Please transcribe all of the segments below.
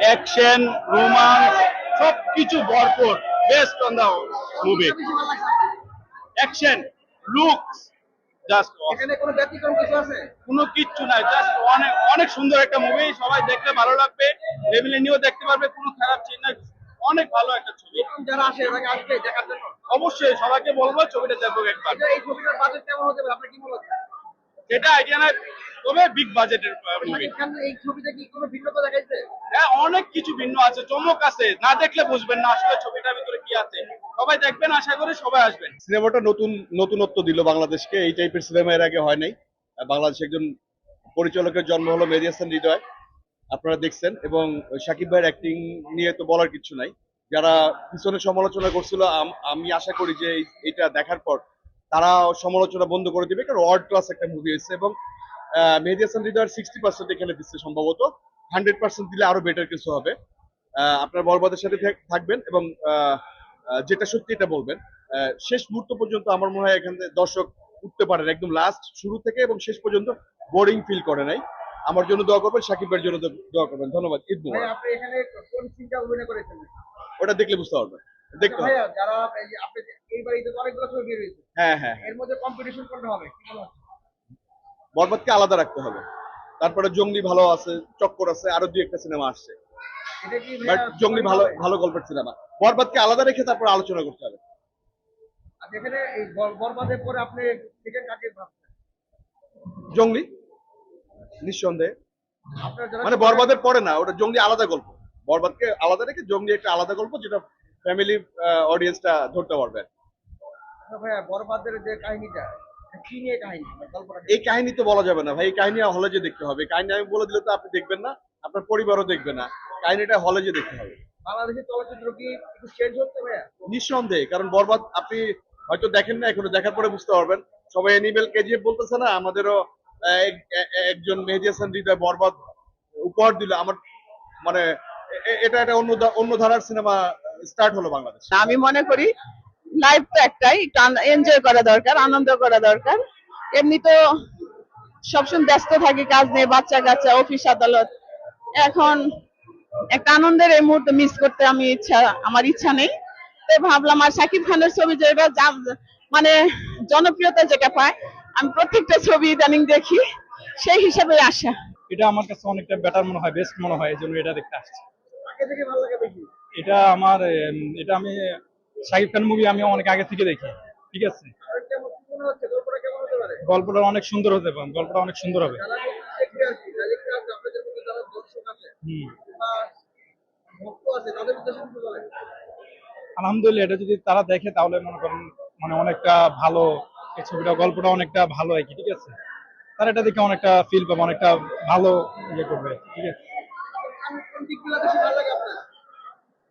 Action romance সব কিছু ভরপুর best on the movie action looks just এখানে কোনো ব্যতিক্রম কিছু আছে? কোনো কিচ্ছু নাই জাস্ট অনেক অনেক সুন্দর একটা মুভি সবাই দেখতে ভালো লাগবে ফ্যামিলি নিয়েও দেখতে পারবে কোনো খারাপ চিন্তা অনেক ভালো একটা ছবি। যারা আসে তাকে আসবে দেখার জন্য? অবশ্যই সবাইকে বলব ছবিটা দেখব একবার। এই ছবিটার বাজেট কেমন হতে পারে? আপনার কি মনে হচ্ছে? সেটা আইডিয়া নাই তবে বিগ বাজেটের মুভি এই ছবিতে কি কোনো ভিন্নতা দেখাইছে? হ্যাঁ অনেক কিছু ভিন্ন আছে চমক আছে না দেখলে বুঝবেন না আসলে ছবিটার ভিতরে কি আছে। সবাই দেখবেন আশা করি সবাই আসবেন। সিনেমাটা নতুন নতুনত্ব দিল বাংলাদেশকে এই টাইপের সিনেমা এর আগে হয় নাই। বাংলাদেশে একজন পরিচালকের জন্ম হলো মেহেদী হৃদয় আপনারা দেখছেন এবং সাকিব ভাইয়ের অ্যাক্টিং নিয়ে তো বলার কিছু নাই। যারা পিছনে সমালোচনা করছিল আম- আমি আশা করি যে এই- এটা দেখার পর তারা সমালোচনা বন্ধ করে দিবে কারণ ওয়ার্ল্ড ক্লাস একটা মুভি হয়েছে এবং মেহেদী হাসান হৃদয়ের সিক্সটি পার্সেন্ট এখানে দিচ্ছে সম্ভবত। হান্ড্রেড পার্সেন্ট দিলে আরও বেটার কিছু হবে। আপনার বরবাদের সাথে থাকবেন এবং যেটা সত্যি এটা বলবেন। শেষ মুহূর্ত পর্যন্ত আমার মনে হয় এখান থেকে দর্শক উঠতে পারেন একদম লাস্ট শুরু থেকে এবং শেষ পর্যন্ত বোরিং ফিল করে নাই। আমার জন্য দোয়া করবেন সাকিবের জন্য দোয়া করবেন। ধন্যবাদ ঈদ আপনি এখানে কোন সিনটা অভিনয় করেছেন? ওটা দেখলে বুঝতে পারবেন। দেখতে হবে। যারা আপনি যে- এই অনেকগুলো ছবি বের হয়েছে। হ্যাঁ হ্যাঁ এর মধ্যে কম্পিটিশন কোনটা হবে কি হচ্ছে বরবাদকে আলাদা রাখতে হবে। তারপরে জঙ্গলি ভালো আছে চক্কর আছে আরও দুই একটা সিনেমা আসছে। বাট জঙ্গলি ভালো ভালো গল্পের সিনেমা বরবাদকে আলাদা রেখে তারপর আলোচনা করতে হবে। আর এখানে এই বরবাদের পরে আপনি সেকেন্ড কাকে ভাবছেন? জঙ্গলি? নিঃসন্দেহে। মানে বরবাদের পরে না ওটা জঙ্গলি আলাদা গল্প। বরবাদকে আলাদা রেখে জঙ্গলি একটা আলাদা গল্প যেটা ফ্যামিলি অডিয়েন্সটা ধরতে পারবে বরবাদের যে কাহিনীটা মানে? এই কাহিনী তো বলা যাবে না ভাই এই কাহিনী হলে যে দেখতে হবে। কাহিনী আমি বলে দিলে তো আপনি দেখবেন না আপনার পরিবারও দেখবে না। কাহিনীটা হলে যে দেখতে হবে। বাংলাদেশের চলচ্চিত্র কি একটু চেঞ্জ হচ্ছে ভাইয়া? নিঃসন্দেহে কারণ বরবাদ আপনি হয়তো দেখেন না এখনও দেখার পরে বুঝতে পারবেন। সবাই অ্যানিমেল কেজিএফ বলতেছে না আমাদেরও একজন মেহেদি হাসান হৃদয় বরবাদ উপহার দিল। আমার মানে এটা একটা অন্য অন্য ধারার সিনেমা স্টার্ট হলো বাংলাদেশ। আমি মনে করি লাইফ তো একটাই এনজয় করা দরকার আনন্দ করা দরকার। এমনি তো সবসময় ব্যস্ত থাকি কাজ নিয়ে বাচ্চা কাচ্চা অফিস আদালত। এখন একটা আনন্দের এই মুহূর্তে মিস করতে আমি ইচ্ছা আমার ইচ্ছা নেই। তো ভাবলাম আর সাকিব খানের ছবি যেটা মানে জনপ্রিয়তা যেটা পায় আমি প্রত্যেকটা ছবি ইদানিং দেখি সেই হিসাবে আসা এটা আমার কাছে অনেকটা বেটার মনে হয় বেস্ট মনে হয় এই জন্য এটা দেখতে আসছি। কাকে থেকে ভালো লাগে বেশি? এটা আমার এটা আমি, শাকিব খান মুভি আমি অনেক আগে থেকে দেখি, ঠিক আছে? গল্পটা অনেক সুন্দর হতে পারে, গল্পটা অনেক সুন্দর হবে। আলহামদুলিল্লাহ, এটা যদি তারা দেখে তাহলে মনে করেন মানে অনেকটা ভালো, এই ছবিটা, গল্পটা অনেকটা ভালো আর কি, ঠিক আছে? তারা এটা দেখে অনেকটা ফিল পাবে, অনেকটা ভালো ইয়ে করবে ঠিক আছে?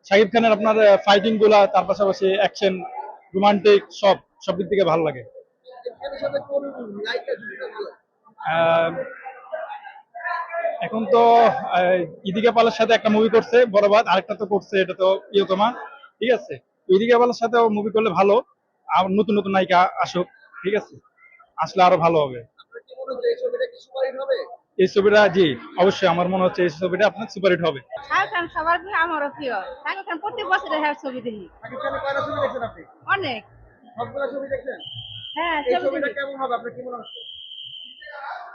শাকিব খানের আপনার ফাইটিংগুলা, তার পাশাপাশি অ্যাকশন রোমান্টিক সব সব দিক থেকে ভালো লাগে। এখন তো ইদিকা পালের সাথে একটা মুভি করছে বড়বাদ আরেকটা তো করছে, এটা তো প্রিয়তমা, ঠিক আছে? ইদিকা পালের সাথে মুভি করলে ভালো, আর নতুন নতুন নায়িকা আসুক, ঠিক আছে? আসলে আরও ভালো হবে? এই ছবিটা জি অবশ্যই আমার মনে হচ্ছে এই ছবিটা আপনার সুপারহিট হবে। শাহরুখ খান সবার প্রিয় আমারও প্রিয়। শাহরুখ খান প্রত্যেক বছর হ্যাঁ ছবি দেখি। অনেক। সবগুলো ছবি দেখছেন? হ্যাঁ এই ছবিটা কেমন হবে? আপনার কি মনে হচ্ছে?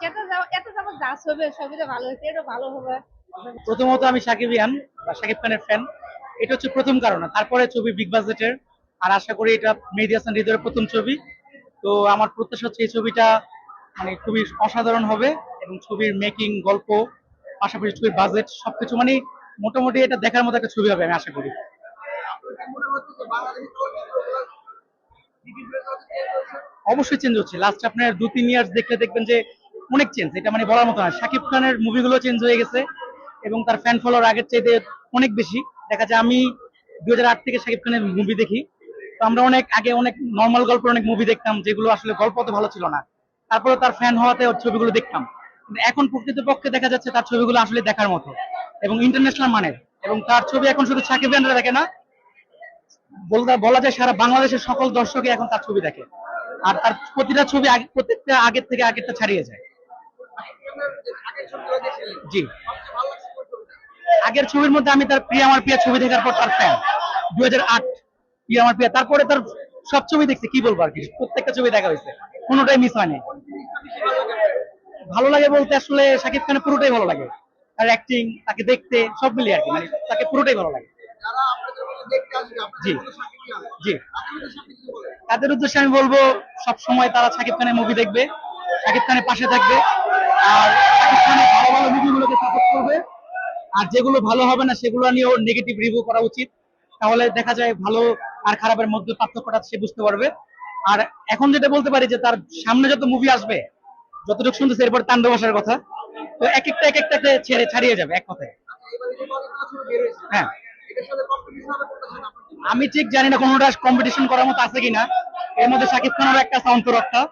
এত এত যাব যা ছবি ছবিটা ভালো হয়েছে এটা ভালো হবে। প্রথমত আমি সাকিবিয়ান বা সাকিব খানের ফ্যান এটা হচ্ছে প্রথম কারণ। তারপরে ছবি বিগ বাজেটের আর আশা করি এটা মেহেদি হাসান হৃদয়ের প্রথম ছবি। তো আমার প্রত্যাশা হচ্ছে এই ছবিটা মানে খুবই অসাধারণ হবে। এবং ছবির মেকিং গল্প, পাশাপাশি ছবির বাজেট সবকিছু মানে মোটামুটি এটা দেখার মতো একটা ছবি হবে আমি আশা করি। অবশ্যই চেঞ্জ হচ্ছে। লাস্ট আপনার দু, তিন ইয়ার্স দেখলে দেখবেন যে অনেক চেঞ্জ এটা মানে বলার মতো না। শাকিব খানের মুভিগুলো চেঞ্জ হয়ে গেছে এবং তার ফ্যান ফলোয়ার আগের চাইতে অনেক বেশি। দেখা যায় আমি দুই হাজার আট থেকে শাকিব খানের মুভি দেখি। তো আমরা অনেক আগে অনেক নর্মাল গল্পের অনেক মুভি দেখতাম যেগুলো আসলে গল্প অত ভালো ছিল না। তারপরে তার ফ্যান হওয়াতে ছবিগুলো দেখতাম। এখন প্রকৃতপক্ষে দেখা যাচ্ছে তার ছবিগুলো আসলে দেখার মতো এবং ইন্টারন্যাশনাল মানের। এবং তার ছবি এখন শুধু সাকিব খানরা দেখে না, বলা যায় সারা বাংলাদেশের সকল দর্শকই এখন তার ছবি দেখে। আর তার প্রতিটা ছবি প্রত্যেকটা আগের থেকে আগেরটা ছাড়িয়ে যায়। জি। আগের ছবির মধ্যে আমি তার প্রিয় আমার প্রিয় ছবি দেখার পর তার ফ্যান দু হাজার আট প্রিয় আমার প্রিয়। তারপরে তার সব ছবি দেখছি, কি বলব আর কি? প্রত্যেকটা ছবি দেখা হয়েছে। কোনোটাই মিস হয়নি। ভালো লাগে বলতে আসলে শাকিব খানের পুরোটাই ভালো লাগে। তার অ্যাক্টিং তাকে দেখতে সব মিলিয়ে আর কি মানে তাকে পুরোটাই ভালো লাগে। জি। সাকিব জি। তাদের সাকিব উদ্দেশ্যে আমি বলব সব সময় তারা শাকিব খানের মুভি দেখবে শাকিব খানের পাশে থাকবে আর শাকিব খানের ভালো ভালো মুভিগুলোকে সাপোর্ট করবে। আর যেগুলো ভালো হবে না সেগুলো নিয়েও নেগেটিভ রিভিউ করা উচিত। তাহলে দেখা যায় ভালো আর খারাপের মধ্যে পার্থক্যটা সে বুঝতে পারবে। আর এখন যেটা বলতে পারি যে তার সামনে যত মুভি আসবে যতটুকু শুনতেছে, এরপর তাণ্ডব আসার কথা। তো এক একটা, এক একটাতে ছেড়ে ছাড়িয়ে যাবে, এক কথায়। হ্যাঁ? আমি ঠিক জানি না কোনোটা কম্পিটিশন করার মতো আছে কিনা। এর মধ্যে শাকিব খানের একটা আছে অন্তরক্ষা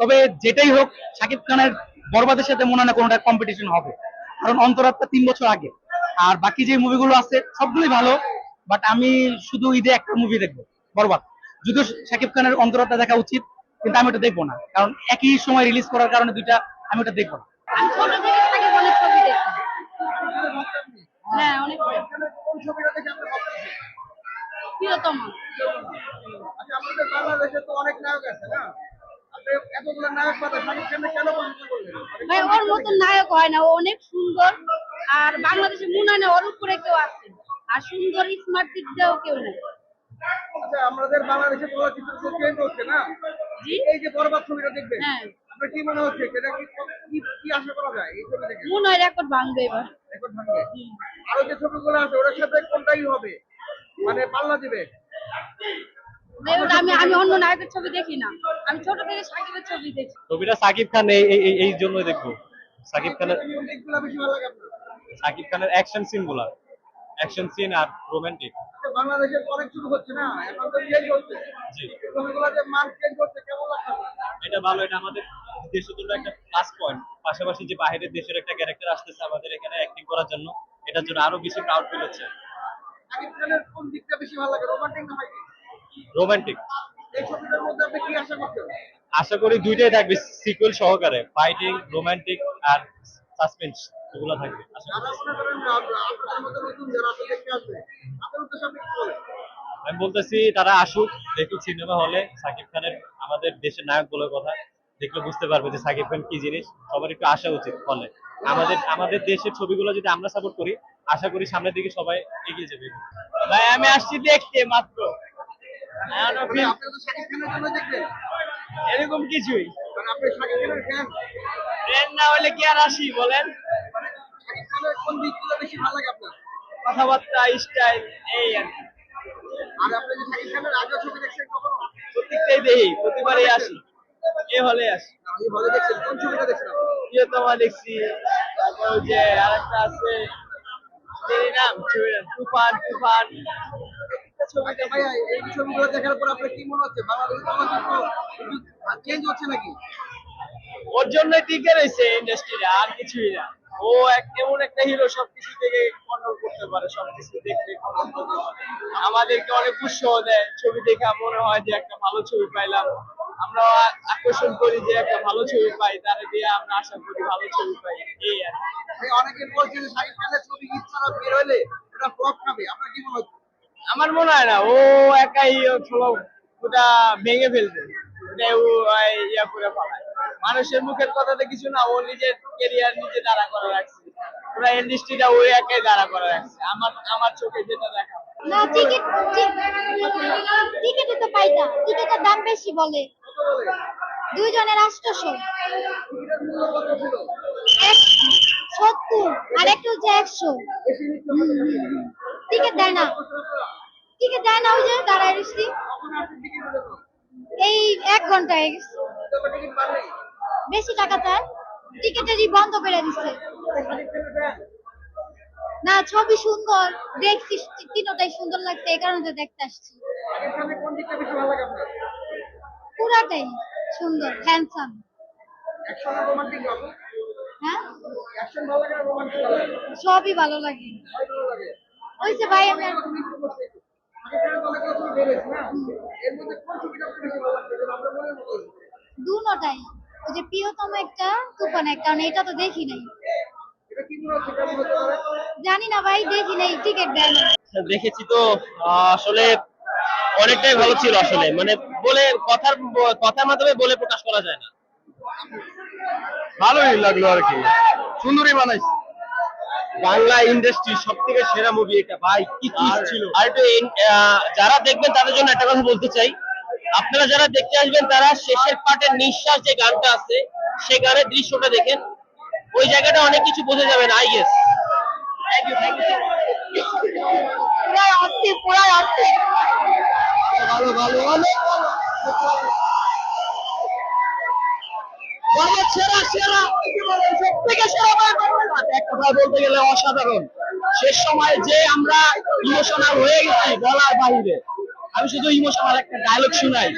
তবে যেটাই হোক শাকিব খানের বরবাদের সাথে মনে হয় না কোনোটা কম্পিটিশন হবে। কারণ অন্তরাত্মা তিন বছর আগে। আর বাকি যে মুভিগুলো আছে, সবগুলোই ভালো। বাট আমি শুধু ঈদে একটা মুভি দেখব, বরবাদ। যদিও শাকিব খানের অন্তরাত্মা দেখা উচিত। কিন্তু আমি ওটা দেখব না। কারণ একই সময় রিলিজ করার কারণে দুইটা আমি ওটা দেখব না। ওর মতন নায়ক হয় না ও অনেক সুন্দর। আর বাংলাদেশে মনে হয় না ওর উপরে কেউ আছে। আর সুন্দর স্মার্ট দিক দিয়েও কেউ নেই। আচ্ছা আমাদের বাংলাদেশে হচ্ছে না? এই যে বরবাদ ছবিটা দেখবেন? হ্যাঁ। আপনার কি মনে হচ্ছে এটা কি কি- কি আশা করা যায় এই ছবি থেকে মনে হয় রেকর্ড ভাঙবে এবার। রেকর্ড ভাঙবে? আরও যে ছবিগুলো আছে ওটার সাথে কোনটাই হবে? মানে পাল্লা দিবে? আমি আমি অন্য নায়কের ছবি দেখি না। আমি ছোট থেকে সাকিবের ছবি দেখি। ছবিটা সাকিব খান এই এই- জন্যই দেখব। সাকিব খানের কোন দিকগুলো বেশি ভালো লাগে আপনার। সাকিব খানের অ্যাকশন সিনগুলা। অ্যাকশন সিন আর রোমান্টিক। আচ্ছা, বাংলাদেশে তো অনেক শুরু হচ্ছে না? এখন তো জি। যে মান চেঞ্জ কেমন লাগছে? এটা ভালো এটা আমাদের দেশের জন্য একটা প্লাস পয়েন্ট পাশাপাশি যে বাইরের দেশের একটা ক্যারেক্টার আসতেছে আমাদের এখানে অ্যাক্টিং করার জন্য এটার জন্য আরও বেশি প্রাউড ফিল হচ্ছে। খানের কোন দিকটা বেশি ভালো লাগে রোমান্টিক না ফাইটিং রোমান্টিক এই ছবিটার মধ্যে আপনি কি আশা করছেন? আশা করি দুইটাই থাকবে সিকুয়েল সহকারে। ফাইটিং রোমান্টিক আর সাসপেন্স এগুলো থাকবে। মনে বলেন? আমি বলতেছি তারা আসুক দেখুক সিনেমা হলে সাকিব খানের আমাদের দেশের নায়ক বলে কথা। দেখলে বুঝতে পারবে যে সাকিব খান কি জিনিস। সবার একটু আসা উচিত হলে আমাদের আমাদের দেশের ছবিগুলো যদি আমরা সাপোর্ট করি আশা করি সামনের দিকে সবাই এগিয়ে যাবে। ভাই আমি আসছি দেখতে মাত্র। মানে আপনি তো খানের জন্য এরকম কিছুই। ট্রেন না হলে কি আর আসি বলেন? কোন দিকগুলো বেশি ভালো লাগে আপনার কথাবার্তা, স্টাইল, এই আর কি। আর আপনি যে শাকিব খানের আগে ছবি দেখছেন কখনো প্রত্যেকটাই দেখি, প্রতিবারই আসি। এ হলে আসি। আমি হলে দেখছেন কোন ছবিটা দেখছেন? প্রিয়তমা দেখছি, তারপর যে আরেকটা আছে এর নাম ছবিটার তুফান তুফান। আচ্ছা ভাইয়া এই ছবিগুলো দেখার পর আপনার কি মনে হচ্ছে? চলচ্চিত্র চেঞ্জ হচ্ছে নাকি? ওর জন্যই টিকে রয়েছে ইন্ডাস্ট্রিটা আর কিছুই না। ও এক এমন একটা হিরো সবকিছু থেকে কন্ট্রোল করতে পারে সবকিছু দেখতে control করতে পারে। আমাদেরকে অনেক উৎসাহ দেয় ছবি দেখে মনে হয় যে একটা ভালো ছবি পাইলাম। আমরা আকর্ষণ করি যে একটা ভালো ছবি পাই তার দিয়ে আমরা আশা করি ভালো ছবি পাই এই আর অনেকে বলছে যে খানের ছবি ছাড়া বের হলে এটা ফ্লপ খাবে আপনার কি মনে হচ্ছে আমার মনে হয় না ও একাই ওটা ভেঙে ফেলবে। মানুষের মুখের কথাতে কিছু না, ও নিজের কেরিয়ার নিজে দাঁড়া করে রাখছে। পুরা ইন্ডাস্ট্রিটা ও একাই দাঁড়া করে রাখছে। আমার আমার চোখে যেটা দেখা বেশি বলে। দুইজনের দেয় না। না ওই যে দাঁড়ায় এই এক ঘণ্টা হয়ে গেছে বেশি টাকা তার। টিকিটেরই বন্ধ করে দিচ্ছে না, ছবি সুন্দর। দেখছি তিনোটাই সুন্দর লাগছে, এই কারণে দেখতে আসছি। পুরাটাই সুন্দর হ্যান্ডসাম হ্যাঁ? সবই ভালো লাগে। লাগে ওইসে ভাই, আমি তো? দুটাই ওই যে প্রিয়তম একটা তুফান একটা কারণ এটা তো দেখি নাই। এটা কি মনে জানি না ভাই দেখি নাই টিকিট দেয় দেখেছি তো আসলে অনেকটাই ভালো ছিল আসলে। মানে বলে কথার কথার মাধ্যমে বলে প্রকাশ করা যায় না। ভালোই লাগল আর কি। সুন্দরই বানাইছে। বাংলা ইন্ডাস্ট্রি সব থেকে সেরা মুভি এটা। ভাই কি ছিল। আর একটু আহ, যারা দেখবেন তাদের জন্য একটা কথা বলতে চাই। আপনারা যারা দেখতে আসবেন তারা শেষের পার্টের নিঃশ্বাস যে গানটা আছে সে গানের দৃশ্যটা দেখেন। ওই জায়গাটা অনেক কিছু বোঝা যাবেন আই গেস পুরাই অস্থির পুরাই অস্থির। ভালো ভালো অনেক বাবা অসাধারণ। সময় যে আমরা ইমোশনাল হয়ে গেছি বলার বাইরে, আমি শুধু ইমোশনাল একটা ডায়লগ শুনাই।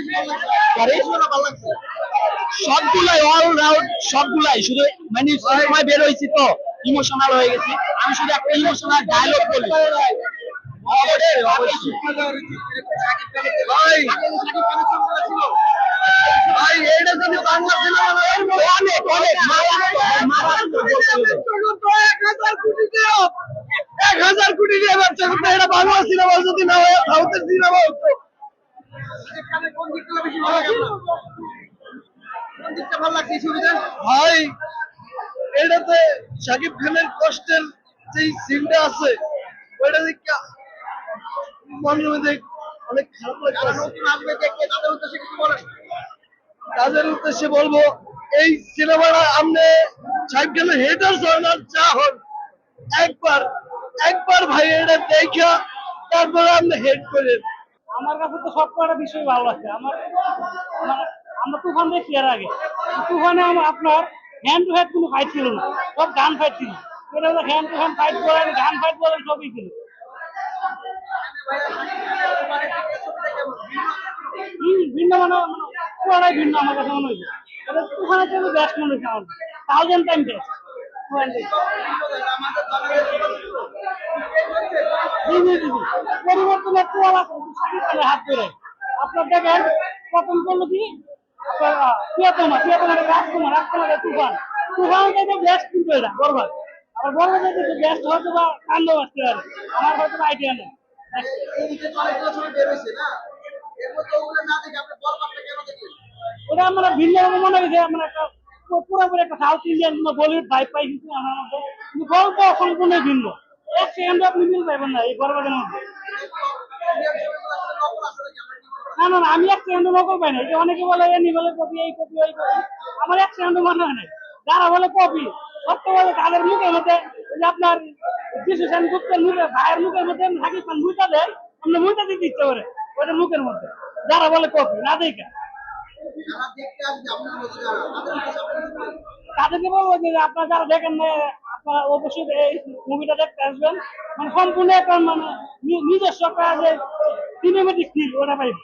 সবগুলাই অল রাউন্ড সবগুলাই। শুধু মানে সময় বের হয়েছি তো, ইমোশনাল হয়ে গেছি। আমি শুধু একটা ইমোশনাল ডায়লগ বলি। ভাই ভাই এইটা যদি বাংলা সিনেমা অনেক অনেক। এক হাজার কোটি দিয়ে এটা বাংলা সিনেমা যদি না হয় সাউথের সিনেমা হতো ভাই এটাতে শাকিব খানের কষ্টের যে সিনটা আছে, ওইটা দেখে দেখে তাদের উদ্দেশ্যে বলেন। বলব, এই সিনেমাটা আপনি সাহেব হেটার হন একবার একবার ভাই এটা দেখা তারপরে আপনি হেড করেন। আমার কাছে তো সব কটা বিষয় ভালো লাগছে আমার আমার- আমরা তুফান দেখছি এর আগে। তুফানে আপনার হ্যান্ড টু হ্যান্ড কোনো ফাইট ছিল না। সব গান ফাইট ছিল। হ্যান্ড টু হ্যান্ড ফাইট করেন গান ফাইট করেন, সবই ছিল। ভিন্ন মানে মানে ভিন্ন আমার কাছে মনে হয়েছে থেকে বেস্ট মনে হয়েছে আমার থাউজেন্ড টাইম দেখেন, প্রথম বেস্ট কিন্তু এটা বেস্ট পারে। আমার হয়তো আইডিয়া নেই। ওটা আমরা ভিন্ন মনে হয়েছে, আমরা একটা পুরোপুরি একটা সাউথ ইন্ডিয়ান বলিউড ভাইব পাই কিন্তু গল্প সম্পূর্ণ ভিন্ন। এক সেকেন্ডে আপনি মিল পাইবেন না এই বরবাদের মধ্যে না না আমি এক সেকেন্ডে নকল পাই না। যে অনেকে বলে এনি বলে কপি, এই কপি, ওই কপি। আমার এক সেকেন্ডে মনে হয় না যারা বলে কপি, সত্য বলে তাদের মুখের মধ্যে আপনার যিশু সেন গুপ্তের মুখে ভাইয়ের মুখের মধ্যে হাকিব খান মুইটা দেয় মুইটা দিতে ইচ্ছে করে, ওইটা মুখের মধ্যে। যারা বলে কপি না দেখা। তাদেরকে বলব যে আপনারা যারা দেখেন না, আপনারা অবশ্যই এই মুভিটা দেখতে আসবেন। মানে সম্পূর্ণ একটা মানে নিজস্ব একটা যে সিনেমেটিক ফিল ওটা পাইবেন।